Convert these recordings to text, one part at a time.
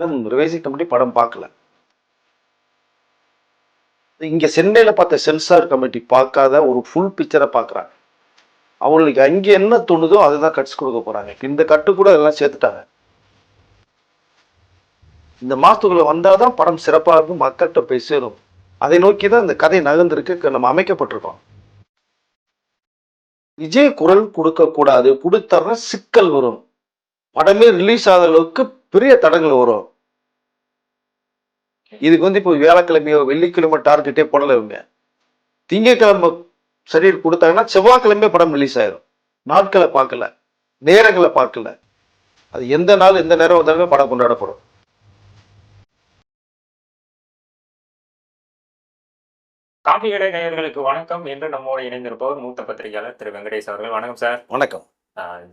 Revising committee படம் பார்க்கல. இங்க சென்னையில பார்த்த சென்சார் கமிட்டி பார்க்காத ஒரு ஃபுல் பிக்சரை பார்க்குறாங்க. அவங்களுக்கு அங்கே என்ன தோணுதோ அதுதான் கட்ஸ் கொடுக்க போறாங்க. இந்த கட்டு கூட எல்லாம் சேர்த்துட்டாங்க. இந்த மாசத்துக்குள்ள வந்தாதான் படம் சிறப்பாக இருக்கும் மக்கள்கிட்ட போய் சேரும் அதை நோக்கி தான் இந்த கதை நகர்ந்திருக்கு நம்ம அமைக்கப்பட்டிருக்கோம். விஜய் குரல் கொடுக்க கூடாது கொடுத்தா சிக்கல் வரும். படமே ரிலீஸ் ஆகிற அளவுக்கு பெரிய தடங்கள் வரும். இதுக்கு வந்து இப்போ வியாழக்கிழமையோ வெள்ளிக்கிழமை டார்கெட்டே போடல இவங்க. திங்கக்கிழமை சரி கொடுத்தாங்கன்னா செவ்வாய்க்கிழமை படம் ரிலீஸ் ஆயிரும். நாட்களை பார்க்கல. நேரங்களை பார்க்கல. அது எந்த நாள் எந்த நேரம் வந்தாலுமே படம் கொண்டாடப்படும். காப்பி கடை நேயர்களுக்கு வணக்கம். என்று நம்மோடு இணைந்திருப்பவர் மூத்த பத்திரிகையாளர் திரு வெங்கடேஷ் அவர்கள். வணக்கம் சார். வணக்கம்.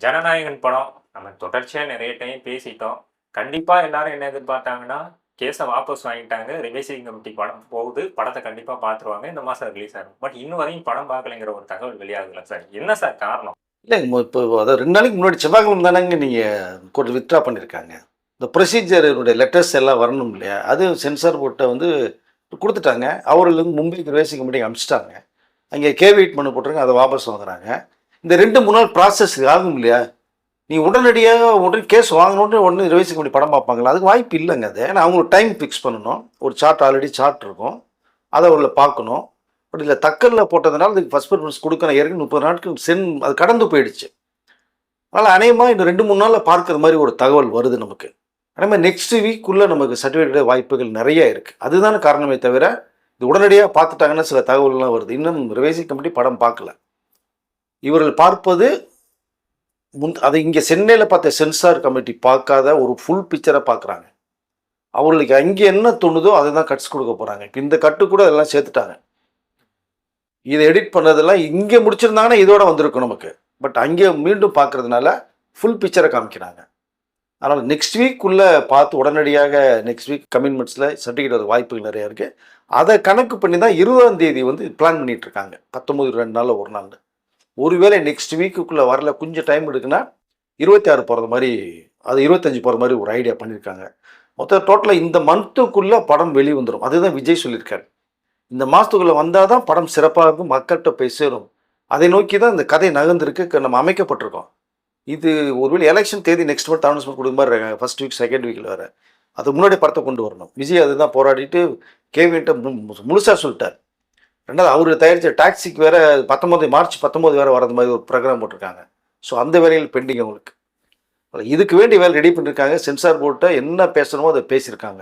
ஜனநாயகன் படம் நம்ம தொடர்ச்சியா நிறைய டைம் பேசிட்டோம். கண்டிப்பா எல்லாரும் என்ன எதிர்பார்த்தாங்கன்னா கேஸை வாபஸ் வாங்கிட்டாங்க. ரிவைசிங் கமிட்டி படம் போகுது. படத்தை கண்டிப்பா பார்த்துருவாங்க இந்த மாசம் ரிலீஸ் ஆகும். பட் இன்னும் வரையும் படம் பார்க்கலைங்கிற ஒரு தகவல் வெளியாகல சார். என்ன சார் காரணம்? இல்லை இப்போ அதாவது ரெண்டு நாளைக்கு முன்னாடி செவ்வாய்க்கிழமை தானேங்க நீங்கள் கோர்ட் வித்ட்ரா பண்ணியிருக்காங்க இந்த ப்ரொசீஜருடைய லெட்டர்ஸ் எல்லாம் வரணும் இல்லையா? அது சென்சார் போர்ட்டை வந்து கொடுத்துட்டாங்க. அவர்களுக்கு மும்பைக்கு ரேசிங் கமிட்டி அனுப்பிச்சிட்டாங்க அங்கே கேவிட் மனு போட்டிருங்க அதை வாபஸ் வாங்குறாங்க. இந்த ரெண்டு மூணு நாள் ப்ராசஸ் ஆகும் இல்லையா? நீ உடனடியாக உடனே கேஸ் வாங்கணுன்னு உடனே ரேசிங் முடியும் படம் பார்ப்பாங்களா அதுக்கு வாய்ப்பு இல்லைங்க அது. ஏன்னா அவங்களுக்கு டைம் ஃபிக்ஸ் பண்ணணும். ஒரு சார்ட் ஆல்ரெடி சார்ட் இருக்கும். அதை அவர்களை பார்க்கணும். பட் இதில் தக்கலில் போட்டதுனால அதுக்கு ஃபஸ்ட் ப்ரிஃபரன்ஸ் கொடுக்கணும் ஏற்கனவே முப்பது நாட்கள் சென் அது கடந்து போயிடுச்சு. அதனால் அநேகமாக இன்னும் ரெண்டு மூணு நாளில் பார்க்குற மாதிரி ஒரு தகவல் வருது நமக்கு. அதே மாதிரி நெக்ஸ்ட் வீக்குள்ளே நமக்கு சர்டிஃபிகேட் வாய்ப்புகள் நிறைய இருக்குது அதுதான் காரணமே தவிர இது உடனடியாக பார்த்துட்டாங்கன்னா சில தகவல்கள்லாம் வருது. இன்னும் ரிவைசிங் கமிட்டி படம் பார்க்கல. இவர்கள் பார்ப்பது முன் அதை இங்கே சென்னையில் பார்த்த சென்சார் கமிட்டி பார்க்காத ஒரு ஃபுல் பிக்சரை பார்க்குறாங்க. அவங்களுக்கு அங்கே என்ன தோணுதோ அதை தான் கட்ஸ் கொடுக்க போகிறாங்க இப்போ இந்த கட்டு கூட அதெல்லாம் சேர்த்துட்டாங்க. இதை எடிட் பண்ணதெல்லாம் இங்கே முடிச்சிருந்தாங்கன்னா இதோட வந்திருக்கும் நமக்கு. பட் அங்கே மீண்டும் பார்க்குறதுனால ஃபுல் பிக்சரை காமிக்கிறாங்க. அதனால் நெக்ஸ்ட் வீக்குள்ளே பார்த்து உடனடியாக நெக்ஸ்ட் வீக் கமிட்மெண்ட்ஸில் சர்டிஃபிகேட் வர வாய்ப்புகள் நிறையா இருக்குது அதை கணக்கு பண்ணி தான் இருபதாம் தேதி வந்து பிளான் பண்ணிகிட்ருக்காங்க பத்தொம்போது பத்தொம்பது ரெண்டு நாளில் ஒரு நாள் ஒருவேளை நெக்ஸ்ட் வீக்குக்குள்ளே வரல கொஞ்சம் டைம் எடுக்குன்னா இருபத்தி ஆறு போகிறது மாதிரி அது இருபத்தஞ்சி போகிற மாதிரி ஒரு ஐடியா பண்ணியிருக்காங்க மொத்தம் டோட்டலாக இந்த மந்த்துக்குள்ளே படம் வெளியே வந்துடும் அதுதான் விஜய் சொல்லியிருக்காரு. இந்த மாதத்துக்குள்ளே வந்தால் தான் படம் சிறப்பாக இருக்கும் மக்கள்கிட்ட போய் சேரும். அதை நோக்கி தான் இந்த கதை நகர்ந்துருக்கு க- நம்ம அமைக்கப்பட்டிருக்கோம். இது ஒருவேளை எலெக்ஷன் தேதி நெக்ஸ்ட் மந்த் அனௌன்ஸ்மெண்ட் கொடுக்க மாதிரி இருக்காங்க. ஃபர்ஸ்ட் வீக் செகண்ட் வீக்கில் வேறு. அது முன்னாடி படத்தை கொண்டு வரணும். விஜய் அதுதான் போராடிட்டு கேவின்ட்ட முழுசாக சொல்லிட்டார். ரெண்டாவது அவர் தயாரித்த டாக்ஸிக்கு வேறு பத்தொம்போது மார்ச் பத்தொம்போது வேறு வரது மாதிரி ஒரு ப்ரோக்ராம் போட்டிருக்காங்க. ஸோ அந்த வேலையில் பெண்டிங் அவங்களுக்கு. இதுக்கு வேண்டி வேலை ரெடி பண்ணியிருக்காங்க சென்சார் போர்ட்டை என்ன பேசணுமோ அதை பேசியிருக்காங்க.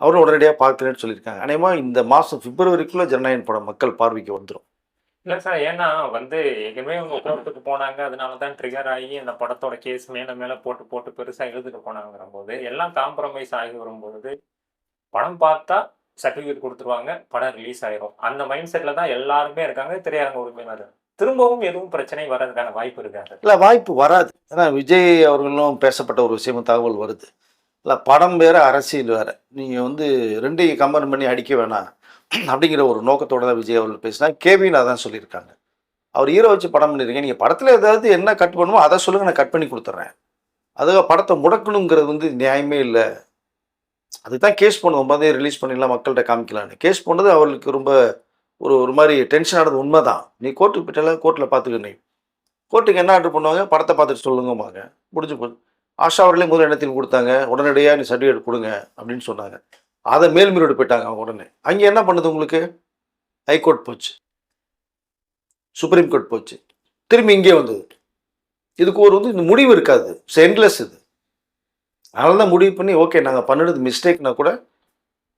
அவரும் உடனடியாக பார்க்குறேன்னு சொல்லியிருக்காங்க. அநேகமாக இந்த மாதம் பிப்ரவரிக்குள்ளே ஜனநாயகம் படம் மக்கள் பார்வைக்கு வந்துடும் இல்லை சார் ஏன்னா வந்து ஏற்கனவே அவங்க கோர்ட்டுக்கு போனாங்க. அதனால தான் ட்ரிகர் ஆகி அந்த படத்தோட கேஸ் மேலே மேலே போட்டு போட்டு பெருசாக எழுதிட்டு போனாங்கிற போது எல்லாம் காம்ப்ரமைஸ் ஆகி வரும்பொழுது படம் பார்த்தா சர்டிஃபிகேட் கொடுத்துருவாங்க படம் ரிலீஸ் ஆயிரும். அந்த மைண்ட் செட்ல தான் எல்லாருமே இருக்காங்க திரையரங்க உரிமையினர் திரும்பவும் எதுவும் பிரச்சனை வர்றதுக்கான வாய்ப்பு இருக்காது. இல்லை வாய்ப்பு வராது. ஏன்னா விஜய் அவர்களும் பேசப்பட்ட ஒரு விஷயமும் தகவல் வருது. இல்லை படம் வேறு அரசியல் வேறு. நீங்கள் வந்து ரெண்டையும் கம்பேர் பண்ணி அடிக்க வேணாம் அப்படிங்கிற ஒரு நோக்கத்தோட தான் விஜய் அவர்கள் பேசினா கேவியில் அதான் சொல்லியிருக்காங்க. அவர் ஹீரோ வச்சு படம் பண்ணியிருக்கேன் நீங்கள் படத்தில் ஏதாவது என்ன கட் பண்ணுமோ அதை சொல்லுங்கள் நான் கட் பண்ணி கொடுத்துட்றேன் அதுக்காக படத்தை முடக்கணுங்கிறது வந்து நியாயமே இல்லை. அதுக்கு தான் கேஸ் பண்ணது ஒன்பதே ரிலீஸ் பண்ணிடலாம் மக்கள்கிட்ட காமிக்கலான்னு கேஸ் பண்ணது அவர்களுக்கு ரொம்ப ஒரு ஒரு மாதிரி டென்ஷன் ஆனது உண்மை தான் நீ கோர்ட்டுக்கு போயிட்டால கோர்ட்டில் பார்த்துக்க நீ. கோர்ட்டுக்கு என்ன ஆர்டர் பண்ணுவாங்க? படத்தை பார்த்துட்டு சொல்லுங்கம்பாங்க. முடிஞ்சு போச்சு. ஆஷா அவர்களே முதல் எண்ணத்தில் கொடுத்தாங்க. உடனடியாக நீ சர்டிஃபிகேட் கொடுங்க அப்படின்னு சொன்னாங்க. அதை மேல்முறையீடு போயிட்டாங்க அவங்க உடனே. அங்கே என்ன பண்ணுது உங்களுக்கு? ஹைகோர்ட் போச்சு. சுப்ரீம் கோர்ட் போச்சு. திரும்பி இங்கே வந்தது. இதுக்கு ஒரு வந்து இந்த முடிவு இருக்காது. சென்ட்லெஸ் இது. அதனால தான் முடிவு பண்ணி ஓகே நாங்கள் பண்ணுறது மிஸ்டேக்னா கூட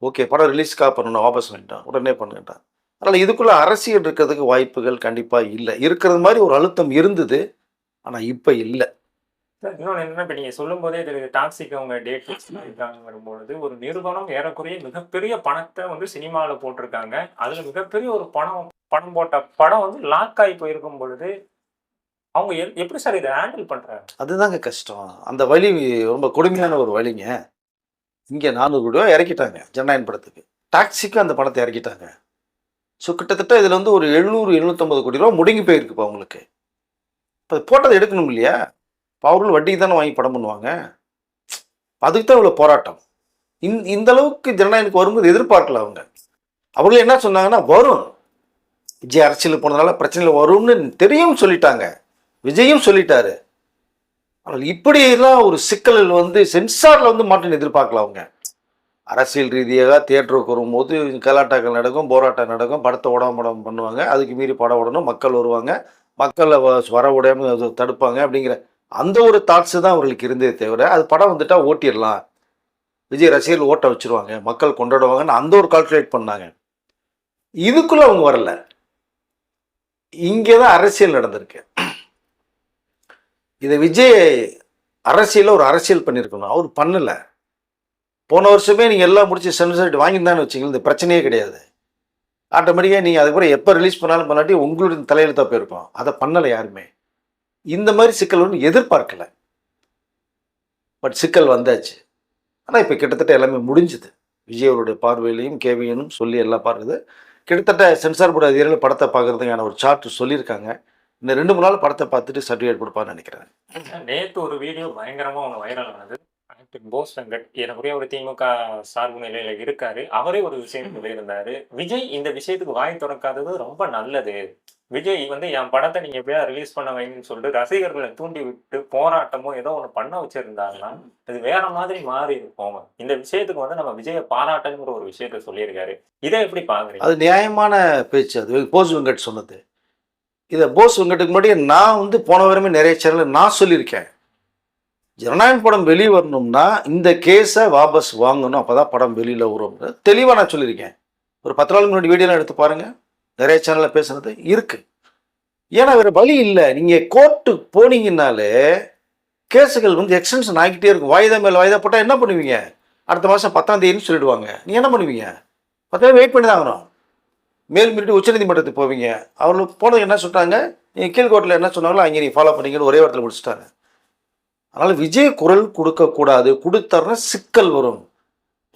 ஓகே படம் ரிலீஸ்க்காக பண்ணணும் வாபஸ் வேண்டாம் உடனே பண்ணுங்கட்டான் அதனால் இதுக்குள்ளே அரசியல் இருக்கிறதுக்கு வாய்ப்புகள் கண்டிப்பாக இல்லை. இருக்கிறது மாதிரி ஒரு அழுத்தம் இருந்தது ஆனால் இப்போ இல்லை. சார், என்னன்னா இப்போ நீங்கள் சொல்லும் போதே தெரியுது டாக்ஸிக் அவங்க டேட் இருக்காங்க வரும்பொழுது ஒரு நிறுவனம் ஏறக்குறைய மிகப்பெரிய பணத்தை வந்து சினிமாவில் போட்டிருக்காங்க. அதில் மிகப்பெரிய ஒரு பணம் பணம் போட்ட படம் வந்து லாக் ஆகி போயிருக்கும் பொழுது அவங்க எப்படி சார் இதை ஹேண்டில் பண்றாங்க? அதுதாங்க கஷ்டம். அந்த வலி ரொம்ப கொடுமையான ஒரு வழிங்க. இங்கே நானூறு கோடி ரூபா இறக்கிட்டாங்க ஜனநாயகன் படத்துக்கு. டாக்ஸிக்கு அந்த படத்தை இறக்கிட்டாங்க. ஸோ கிட்டத்தட்ட இதில் வந்து ஒரு எழுநூறு எழுநூற்றம்பது கோடி ரூபா முடங்கி போயிருக்குப்பா அவங்களுக்கு. இப்போ போட்டதை எடுக்கணும் இல்லையா? இப்போ அவர்களும் வட்டிக்கு தானே வாங்கி படம் பண்ணுவாங்க. அதுக்கு தான் இவ்வளோ போராட்டம். இந்த இந்த அளவுக்கு ஜனநாயகனுக்கு வரும்போது எதிர்பார்க்கல அவங்க. அவங்களும் என்ன சொன்னாங்கன்னா வரும். விஜய் அரசியலுக்கு போனதுனால பிரச்சனையில் வரும்னு தெரியும் சொல்லிட்டாங்க. விஜயும் சொல்லிட்டாரு. ஆனால் இப்படியெல்லாம் ஒரு சிக்கலில் வந்து சென்சாரில் வந்து மாற்றம் எதிர்பார்க்கலாம் அவங்க. அரசியல் ரீதியாக தியேட்டருக்கு வரும்போது கலாட்டாக்கள் நடக்கும் போராட்டம் நடக்கும் படத்தை உடம்பு உடம்பு பண்ணுவாங்க. அதுக்கு மீறி படம் உடனும் மக்கள் வருவாங்க. மக்களை வ- வர விடாம அது தடுப்பாங்க அப்படிங்கிற அந்த ஒரு தாட்ஸு தான் அவர்களுக்கு இருந்ததே தவிர அது படம் வந்துட்டால் ஓட்டிடலாம். விஜய் ரசிகர்கள் ஓட்ட வச்சிருவாங்க மக்கள் கொண்டாடுவாங்கன்னு அந்த ஒரு கால்குலேட் பண்ணாங்க. இதுக்குள்ளே அவங்க வரல. இங்கே தான் அரசியல் நடந்திருக்கு. இதை விஜய் அரசியலில் ஒரு அரசியல் பண்ணியிருக்கணும் அவர் பண்ணலை. போன வருஷமே நீங்கள் எல்லாம் முடிச்சு சென்சர்ட் வாங்கியிருந்தான்னு வச்சிங்களேன் இந்த பிரச்சனையே கிடையாது. ஆட்டோமேட்டிக்காக நீங்கள் அதுக்கப்புறம் எப்போ ரிலீஸ் பண்ணாலும் பண்ணாட்டி உங்களுடைய தலையெழுத்தாக போயிருக்கோம் அதை பண்ணலை யாருமே. இந்த மாதிரி சிக்கல் ஒன்று எதிர்பார்க்கலை. பட் சிக்கல் வந்தாச்சு. ஆனால் இப்போ கிட்டத்தட்ட எல்லாமே முடிஞ்சுது. விஜய்வருடைய பார்வையிலையும் கேவியனும் சொல்லி எல்லாம் பார்க்குது கிட்டத்தட்ட சென்சார் போர்டு அதிகாரிகள் படத்தை பார்க்கறதுக்கான ஒரு சார்ட் சொல்லியிருக்காங்க. இந்த ரெண்டு மூணு நாள் படத்தை பார்த்துட்டு சர்டிஃபிகேட் கொடுப்பான்னு நினைக்கிறேன். நேத்து ஒரு வீடியோ பயங்கரமா ஒன்று வைரல் ஆனது. ஆக்டர் போஸ் வெங்கட் ஏறக்குறைய ஒரு திமுக சார்பு நிலையில இருக்காரு. அவரே ஒரு விஷயம் சொல்லியிருந்தாரு. விஜய் இந்த விஷயத்துக்கு வாய் திறக்காதது ரொம்ப நல்லது. விஜய் வந்து என் படத்தை நீங்க எப்படியா ரிலீஸ் பண்ண வைங்கன்னு சொல்லிட்டு ரசிகர்களை தூண்டி விட்டு போராட்டமோ ஏதோ ஒன்று பண்ண வச்சிருந்தாருன்னா அது வேற மாதிரி மாறி இருக்கும். இந்த விஷயத்துக்கு வந்து நம்ம விஜயை பாராட்டணுங்கிற ஒரு விஷயத்த சொல்லியிருக்காரு. இதை எப்படி பாக்குறீங்க? அது நியாயமான பேச்சு. அது போஸ் வெங்கட் சொன்னது. இதை போஸ் வெங்கட்டுக்கு முன்னாடி நான் வந்து போன வாரமே நிறைய சேனல் நான் சொல்லியிருக்கேன். ஜனநாயகம் படம் வெளியே வரணும்னா இந்த கேஸை வாபஸ் வாங்கணும். அப்போ தான் படம் வெளியில் வரும். தெளிவாக நான் சொல்லியிருக்கேன். ஒரு பத்து நாள் முன்னாடி வீடியோலாம் எடுத்து பாருங்கள் நிறைய சேனலில் பேசுனது இருக்குது ஏன்னா வேறு வழி இல்லை. நீங்கள் கோர்ட்டு போனீங்கன்னாலே கேஸுகள் வந்து எக்ஸ்டென்ஷன் ஆகிக்கிட்டே இருக்கும். வாய்தா மேலே வாய்தா போட்டால் என்ன பண்ணுவீங்க? அடுத்த மாதம் பத்தாம் தேதினு சொல்லிடுவாங்க. நீங்கள் என்ன பண்ணுவீங்க? பத்தாம் வெயிட் பண்ணி தான் ஆகணும். மேல் மீறிட்டு உச்சநீதிமன்றத்துக்கு போவீங்க. அவர்களுக்கு போனது என்ன சொல்லிட்டாங்க? நீங்கள் கீழ்கோர்ட்டில் என்ன சொன்னாங்களோ அங்கே நீ ஃபாலோ பண்ணீங்கன்னு ஒரே வாரத்தில் முடிச்சிட்டாங்க. அதனால் விஜய் குரல் கொடுக்கக்கூடாது கொடுத்தாருன்னா சிக்கல் வரும்.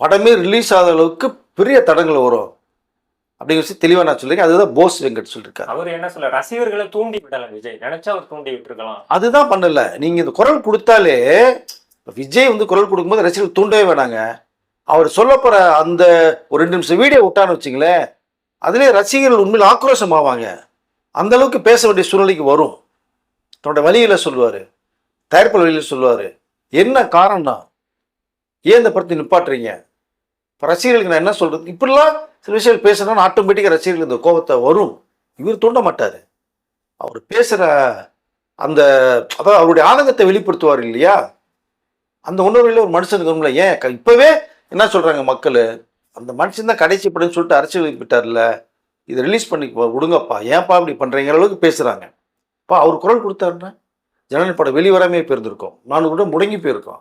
படமே ரிலீஸ் ஆகாத அளவுக்கு பெரிய தடங்கள் வரும். அப்படிங்கிற விஷயம் தெளிவாக நான் சொல்லியிருக்கேன். அதுதான் போஸ் வெங்கட் சொல்லியிருக்காரு. அவர் என்ன சொல்ல ரசிகர்களை தூண்டி விடல விஜய். நினைச்சா அவர் தூண்டி விட்டுருக்கலாம். அதுதான் பண்ணல. நீங்கள் இந்த குரல் கொடுத்தாலே விஜய் வந்து குரல் கொடுக்கும்போது ரசிகர்கள் தூண்டவே வேணாங்க. அவர் சொல்லப் போகிற அந்த ஒரு ரெண்டு நிமிஷம் வீடியோ விட்டான்னு வச்சிங்களேன் அதிலே ரசிகர்கள் உண்மையில் ஆக்ரோஷம் ஆவாங்க அந்த அளவுக்கு பேச வேண்டிய சூழ்நிலைக்கு வரும். தன்னோட வழியில் சொல்லுவார். தயாரிப்பு வழியில் சொல்லுவார். என்ன காரணம்னா ஏன் இந்த படத்தை நிப்பாட்டுறீங்க? இப்போ ரசிகர்களுக்கு நான் என்ன சொல்கிறது இப்படிலாம் சில விஷயங்கள் பேசுனா ஆட்டோமேட்டிக்காக ரசிகர்கள் இந்த கோபத்தை வரும். இவர் தூண்ட மாட்டார். அவர் பேசுகிற அந்த அதாவது அவருடைய ஆனந்தத்தை வெளிப்படுத்துவார் இல்லையா? அந்த உணர்வில் ஒரு மனுஷனுக்கு வரும்ல ஏன் இப்போவே என்ன சொல்கிறாங்க மக்கள்? அந்த மனுஷன் தான் கடைசி படம்னு சொல்லிட்டு அரசியல் விட்டார்ல இதை ரிலீஸ் பண்ணி விடுங்கப்பா. ஏன்ப்பா இப்படி பண்ணுறீங்கிற அளவுக்கு பேசுகிறாங்க இப்போ அவர் குரல் கொடுத்தாருன்னா ஜனநாயக படம் வெளிவராமே போயிருந்திருக்கோம். நானூறு கூட முடங்கி போயிருக்கோம்.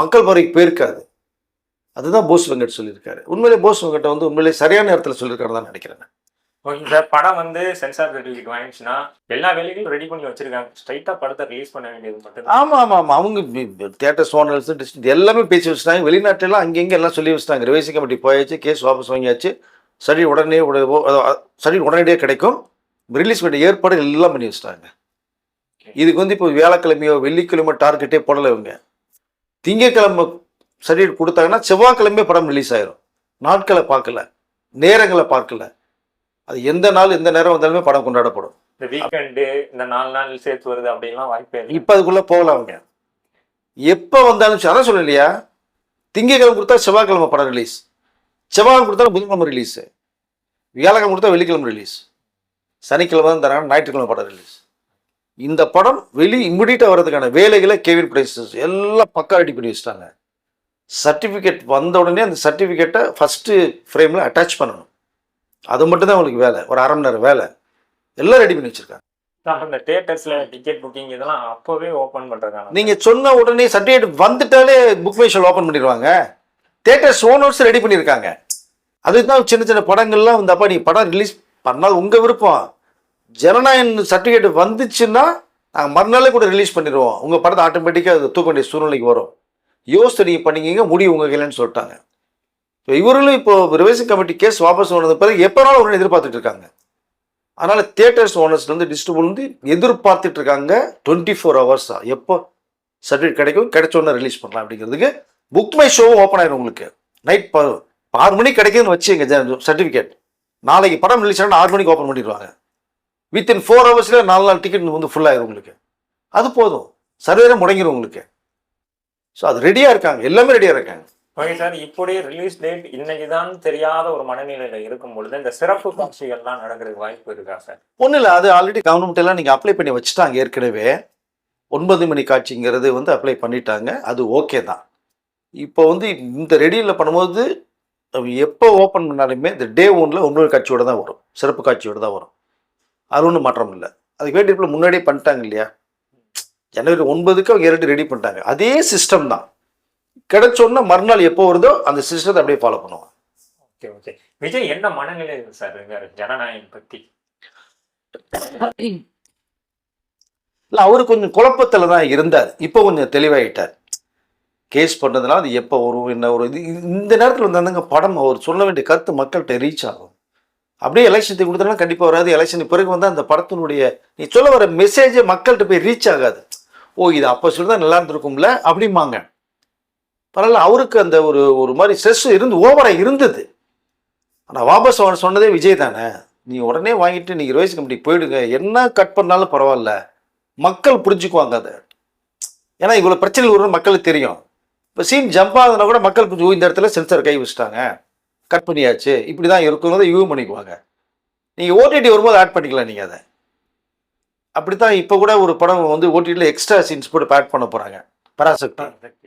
மக்கள் பறவைக்கு போயிருக்காது. அதுதான் போஸ் வெங்கட் சொல்லியிருக்காரு. உண்மையிலே போஸ் வெங்கட்டை வந்து உண்மையிலே சரியான நேரத்தில் சொல்லியிருக்காரு தான் நினைக்கிறேன் இந்த படம் வந்து சென்சார் சர்டிஃபிகேட் வாங்கிச்சுன்னா எல்லா வேலைகளும் ரெடி பண்ணி வச்சிருக்காங்க. ஸ்ட்ரைட்டா படத்தை ரிலீஸ் பண்ண வேண்டியது மட்டும் ஆமா ஆமா ஆமா. அவங்க தியேட்டர் ஓனர்ஸ் டிஸ்ட்ரிக்ட் எல்லாமே பேசி வச்சுட்டாங்க. வெளிநாட்டுலாம் அங்கங்கே எல்லாம் சொல்லி வச்சுட்டாங்க. ரிவைசி கமிட்டி போயாச்சு கேஸ் வாபஸ் வாங்கியாச்சு. சரி உடனே சரி உடனடியாக கிடைக்கும். ரிலீஸ் பண்ண ஏற்பாடு எல்லாம் பண்ணி வச்சுட்டாங்க. இதுக்கு வந்து இப்போ வியாழக்கிழமையோ வெள்ளிக்கிழமை டார்கெட்டே போடலை இவங்க. திங்கக்கிழமை சர்டிஃபிகேட் கொடுத்தாங்கன்னா செவ்வாய்க்கிழமையே படம் ரிலீஸ் ஆயிரும். நாட்களை பார்க்கல. நேரங்களை பார்க்கல. அது எந்த நாள் எந்த நேரம் வந்தாலுமே படம் கொண்டாடப்படும். இந்த வீக்கெண்டு இந்த நாலு நாள் சேர்த்து வருது அப்படின்லாம் வாய்ப்பே இல்லை. இப்போ அதுக்குள்ளே போகலாம் அவங்க. எப்போ வந்தாலும் சரி, அதான் சொல்லலையா திங்கக்கிழமை கொடுத்தா செவ்வாய்க்கிழமை படம் ரிலீஸ் செவ்வாய்க்கிழமை கொடுத்தா புதன்கிழமை ரிலீஸு வியாழக்கிழமை கொடுத்தா வெள்ளிக்கிழமை ரிலீஸ் சனிக்கிழமை தான் தராங்க ஞாயிற்றுக்கிழமை படம் ரிலீஸ் இந்த படம் வெளி இம்மிடியட்டாக வர்றதுக்கான வேலைகளை கேவின் பிரைசஸ் எல்லாம் பக்கா ரெடி பண்ணி வச்சுட்டாங்க. சர்டிஃபிகேட் வந்த உடனே அந்த சர்டிஃபிகேட்டை ஃபஸ்ட்டு ஃப்ரேமில் அட்டாச் பண்ணணும். அது மட்டும்தான் உங்களுக்கு வேலை. ஒரு அரை மணி நேரம் வேலை. எல்லாம் ரெடி பண்ணி வச்சுருக்காங்க. தியேட்டர்ஸ்ல டிக்கெட் புக்கிங் இதெல்லாம் அப்பவே ஓபன் பண்றதான நீங்க சொன்ன உடனே சர்டிஃபிகேட் வந்துட்டாலே புக் மை ஷோல் ஓப்பன் பண்ணிடுவாங்க. தேட்டர்ஸ் ஓனர்ஸ் ரெடி பண்ணியிருக்காங்க. அதுதான் சின்ன சின்ன படங்கள்லாம் வந்து அப்பா நீ படம் ரிலீஸ் பண்ணால் உங்க விருப்பம். ஜனநாயகம் சர்டிஃபிகேட் வந்துச்சுன்னா நாங்கள் மறுநாளே கூட ரிலீஸ் பண்ணிடுவோம். உங்க படத்தை ஆட்டோமேட்டிக்காக அது தூக்க வேண்டிய சூழ்நிலைக்கு வரும். யோசித்து நீங்கள் பண்ணீங்க முடிவு உங்க கையிலன்னு சொல்லிட்டாங்க. இப்போ இவர்களும் இப்போ ரிவைசிங் கமிட்டி கேஸ் வாபஸ் வந்தது பிறகு எப்போனாலும் உடனே எதிர்பார்த்துட்டு இருக்காங்க. அதனால தியேட்டர்ஸ் ஓனர்ஸ் வந்து டிஸ்ட்ரிபியூட் வந்து எதிர்பார்த்துட்டு இருக்காங்க டுவெண்ட்டி ஃபோர் ஹவர்ஸா எப்போ சர்டிஃபிகேட் கிடைக்கும்? கிடைச்ச ரிலீஸ் பண்ணலாம் அப்படிங்கிறதுக்கு புக் மை ஷோவும் ஓப்பன் ஆயிடும் உங்களுக்கு. நைட் ஆறு மணிக்கு கிடைக்குதுன்னு வச்சுங்க சர்டிஃபிகேட் நாளைக்கு படம் ரிலீஸ் ஆனால் ஆறு மணிக்கு ஓப்பன் பண்ணிடுவாங்க. வித்தின் ஃபோர் ஹவர்ஸில் நாலு நாள் டிக்கெட் வந்து ஃபுல்லாகிடும் உங்களுக்கு. அது போதும். சர்வேரே முடங்கிடும் உங்களுக்கு. ஸோ அது ரெடியாக இருக்காங்க. எல்லாமே ரெடியாக இருக்காங்க. ஓகே சார் இப்படி ரிலீஸ் டேட் இன்னைக்கு தான் தெரியாத ஒரு மனநிலையில இருக்கும் பொழுது இந்த சிறப்பு காட்சிகள்லாம் நடக்கிறதுக்கு வாய்ப்பு இருக்கா சார் ஒன்றும் இல்லை. அது ஆல்ரெடி கவர்மெண்ட் எல்லாம் நீங்கள் அப்ளை பண்ணி வச்சுட்டாங்க ஏற்கனவே. ஒன்பது மணி காட்சிங்கிறது வந்து அப்ளை பண்ணிட்டாங்க. அது ஓகே தான். இப்போ வந்து இந்த ரெடியில் பண்ணும்போது எப்போ ஓப்பன் பண்ணாலுமே இந்த டே ஒன்ல இன்னொரு காட்சியோட தான் வரும். சிறப்பு காட்சியோட தான் வரும். அது ஒன்றும் மாற்றம் இல்லை. அதுக்கு வேண்டிய முன்னாடியே பண்ணிட்டாங்க இல்லையா? ஜனவரி ஒன்பதுக்கு அவங்க ரெடி பண்ணிட்டாங்க. அதே சிஸ்டம் தான். கிடைச்சோன்னா மறுநாள் எப்போ வருதோ அந்த சிஸ்டத்தை அப்படியே ஃபாலோ பண்ணுவாங்க. Okay okay. விஜய் என்ன மனநிலையில் சார் இருக்காரு ஜனநாயகம் பத்தி? இல்லை அவர் கொஞ்சம் குழப்பத்தில் தான் இருந்தார். இப்போ கொஞ்சம் தெளிவாயிட்டார். கேஸ் பண்ணுறதுனால அது எப்போ வரும் என்ன வரும் இது இது- இந்த நேரத்தில் வந்தாங்க படம். அவர் சொல்ல வேண்டிய கருத்து மக்கள்கிட்ட ரீச் ஆகும். அப்படியே எலெக்ஷனுக்கு கொடுத்தனா கண்டிப்பாக வராது. எலெக்ஷனுக்கு பிறகு வந்து அந்த படத்தினுடைய நீ சொல்ல வர மெசேஜே மக்கள்கிட்ட போய் ரீச் ஆகாது. ஓ இது அப்போ சொல்லி தான் நல்லா இருந்திருக்கும்ல அப்படிம்பாங்க. பரவாயில்ல அவருக்கு அந்த ஒரு ஒரு மாதிரி ஸ்ட்ரெஸ் இருந்து ஓவராக இருந்தது. ஆனால் வாபஸ் அவன் சொன்னதே விஜய் தானே? நீ உடனே வாங்கிட்டு நீங்கள் ரோஹித் கமிட்டிக்கு போயிடுங்க. என்ன கட் பண்ணாலும் பரவாயில்ல. மக்கள் புரிஞ்சுக்குவாங்க அதை. ஏன்னா இவ்வளோ பிரச்சனை வரும்னு மக்களுக்கு தெரியும். இப்போ சீன் ஜம்ப் ஆகுதுன்னா கூட மக்கள் புரிஞ்சு இந்த இடத்துல சென்சார் கை வச்சுட்டாங்க. கட் பண்ணியாச்சு. இப்படி தான் இருக்குங்கிறத யூ பண்ணிக்குவாங்க. நீங்கள் ஓடிடி வரும்போது ஆட் பண்ணிக்கலாம் நீங்கள் அதை. அப்படி தான் இப்போ கூட ஒரு படம் வந்து ஓடிடியில் எக்ஸ்ட்ரா சீன்ஸ் போட்டு ஆட் பண்ண போகிறாங்க பராசக்தி.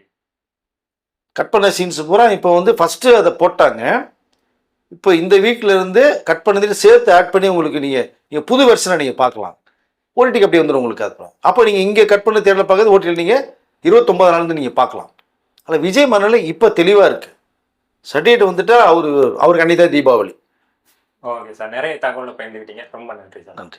கட் பண்ண சீன்ஸ் பூரா இப்போ வந்து ஃபஸ்ட்டு அதை போட்டாங்க. இப்போ இந்த வீக்ல இருந்து கட் பண்ணதுக்கு சேர்த்து ஆட் பண்ணி உங்களுக்கு நீங்கள் நீங்கள் புது வெர்ஷனை நீங்கள் பார்க்கலாம். ஓடிடிக்கு அப்படி வந்துடும் உங்களுக்கு அது அப்போ நீங்கள் இங்கே கட் பண்ண தேடல பார்க்கறது ஓடிடியில் நீங்கள் இருபத்தொம்பது நாள்லேருந்து நீங்கள் பார்க்கலாம். அதில் விஜய் மனநிலை இப்போ தெளிவாக இருக்குது சர்டிஃபிகேட் வந்துட்டா அவரு அவருக்கு அன்னைக்கு தான் தீபாவளி. ஓகே சார் நிறைய தகவலை பயந்துக்கிட்டீங்க ரொம்ப நன்றி சார் நன்றி.